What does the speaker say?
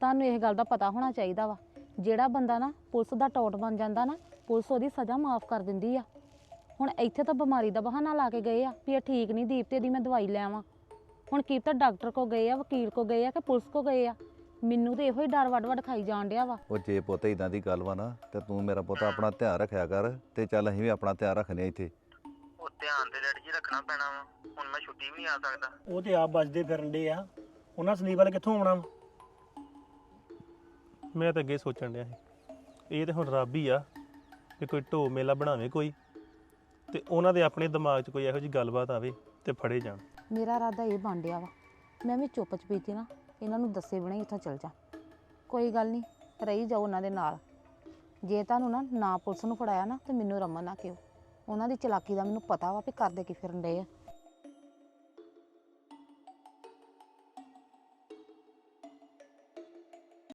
ਤੁਹਾਨੂੰ ਇਹ ਗੱਲ ਦਾ ਪਤਾ ਹੋਣਾ ਚਾਹੀਦਾ ਵਾ। ਜਿਹੜਾ ਬੰਦਾ ਨਾ ਪੁਲਿਸ ਦਾ ਟੌਟ ਬਣ ਜਾਂਦਾ ਨਾ ਪੁਲਿਸ ਉਹਦੀ ਸਜ਼ਾ ਮਾਫ ਕਰ ਦਿੰਦੀ ਆ। ਹੁਣ ਇੱਥੇ ਤਾਂ ਬਿਮਾਰੀ ਦਾ ਬਹਾਨਾ ਲਾ ਕੇ ਗਏ ਆ ਵੀ ਇਹ ਠੀਕ ਨਹੀਂ ਦੀਪ ਤੇ ਦੀ ਮੈਂ ਦਵਾਈ ਲੈ ਆਵਾਂ। ਹੁਣ ਕੀ ਤਾਂ ਡਾਕਟਰ ਕੋ ਗਏ ਆ ਵਕੀਲ ਕੋ ਗਏ ਆ ਕਿ ਪੁਲਿਸ ਕੋ ਗਏ ਆ। ਮੈਨੂੰ ਤੇ ਇਹੋ ਹੀ ਡਰ ਵੱਡ ਵੱਡ ਖਾਈ ਜਾਣ ਡਿਆ ਵਾ। ਉਹ ਜੇ ਪੁੱਤ ਇਦਾਂ ਦੀ ਗੱਲ ਵਾ ਨਾ ਤੇ ਤੂੰ ਮੇਰਾ ਪੁੱਤ ਆਪਣਾ ਧਿਆਨ ਰੱਖਿਆ ਕਰ ਤੇ ਚੱਲ ਅਸੀਂ ਵੀ ਆਪਣਾ ਧਿਆਨ ਰੱਖਨੇ ਆ ਇੱਥੇ। ਉਹ ਧਿਆਨ ਤੇ ਡੈਡੀ ਜੀ ਰੱਖਣਾ ਪੈਣਾ ਵਾ। ਹੁਣ ਮੈਂ ਛੁੱਟੀ ਵੀ ਨਹੀਂ ਆ ਸਕਦਾ। ਉਹ ਤੇ ਆਪ ਬਚਦੇ ਫਿਰਨ ਦੇ ਆ। ਉਹਨਾਂ ਸੰਦੀਪ ਵਾਲੇ ਕਿੱਥੋਂ ਆਉਣਾ ਵਾ? ਮੈਂ ਤਾਂ ਅੱਗੇ ਸੋਚਣ ਡਿਆ ਸੀ। ਇਹ ਤੇ ਹੁਣ ਰੱਬ ਹੀ ਆ ਕਿ ਕੋਈ ਢੋ ਮੇਲਾ ਬਣਾਵੇ ਕੋਈ ਤੇ ਉਹਨਾਂ ਦੇ ਆਪਣੇ ਦਿਮਾਗ 'ਚ ਕੋਈ ਇਹੋ ਜਿਹੀ ਗੱਲਬਾਤ ਆਵੇ ਤੇ ਫੜੇ ਜਾਣ। ਮੇਰਾ ਇਰਾਦਾ ਇਹ ਬਣ ਡਿਆ ਵਾ, ਮੈਂ ਵੀ ਚੁੱਪ ਚਪੀਤੀ ਨਾ, ਇਹਨਾਂ ਨੂੰ ਦੱਸੇ ਬਿਨਾਂ ਹੀ ਇੱਥੋਂ ਚਲ ਜਾ। ਕੋਈ ਗੱਲ ਨਹੀਂ, ਰਹੀ ਜਾਓ ਉਹਨਾਂ ਦੇ ਨਾਲ। ਜੇ ਤੁਹਾਨੂੰ ਨਾ ਨਾ ਪੁਲਿਸ ਨੂੰ ਫੜਾਇਆ ਨਾ ਤੇ ਮੈਨੂੰ ਰਮਨ ਨਾ ਕਿਉ ਉਹਨਾਂ ਦੀ ਚਲਾਕੀ ਦਾ ਮੈਨੂੰ ਪਤਾ ਵਾ ਵੀ ਕਰਦੇ ਕੀ ਫਿਰਨ ਡਏ ਆ।